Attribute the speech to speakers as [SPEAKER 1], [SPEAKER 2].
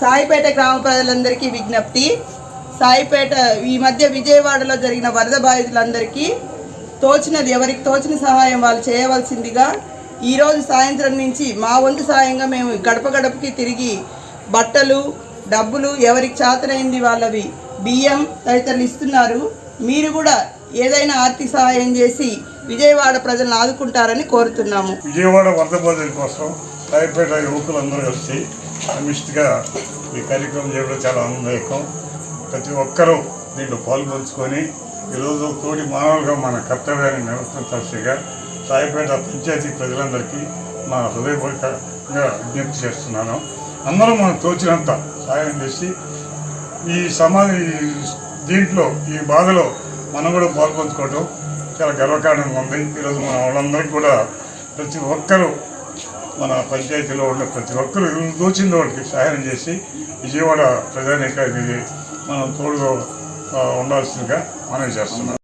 [SPEAKER 1] సాయిపేట గ్రామ ప్రజలందరికీ విజ్ఞప్తి. సాయిపేట ఈ మధ్య విజయవాడలో జరిగిన వరద బాధితులందరికీ తోచినది ఎవరికి తోచిన సహాయం వాళ్ళు చేయవలసిందిగా ఈరోజు సాయంత్రం నుంచి మా వంతు సాయంగా మేము గడప గడపకి తిరిగి బట్టలు డబ్బులు ఎవరికి చేతనైంది వాళ్ళవి బియ్యం తదితరులు ఇస్తున్నారు. మీరు కూడా ఏదైనా ఆర్థిక సహాయం చేసి విజయవాడ ప్రజలను ఆదుకుంటారని కోరుతున్నాము.
[SPEAKER 2] విజయవాడ వరద బాధితుల కోసం సాయిపేట యువకులందరూ కలిసి సమిష్టిగా ఈ కార్యక్రమం చేయడం చాలా ఆనందదాయకం. ప్రతి ఒక్కరూ దీంట్లో పాల్పంచుకొని ఈరోజు తోటి మానవులుగా మన కర్తవ్యాన్ని నిర్వర్తించాల్సిగా సాయిపేట పంచాయతీ ప్రజలందరికీ మా హృదయపూర్వకంగా విజ్ఞప్తి చేస్తున్నాను. అందరూ మనం తోచినంత సాయం చేసి ఈ సమాధి దీంట్లో ఈ బాధలో మనం కూడా పాల్పంచుకోవడం చాలా గర్వకారణంగా ఉంది. ఈరోజు మనం వాళ్ళందరికీ కూడా ప్రతి ఒక్కరూ మన పంచాయతీలో ఉన్న ప్రతి ఒక్కరు దోచిన వాడికి సహాయం చేసి విజయవాడ ప్రజానీకానికి మనం తోడుగా ఉండాల్సిందిగా మనం చేస్తున్నాం.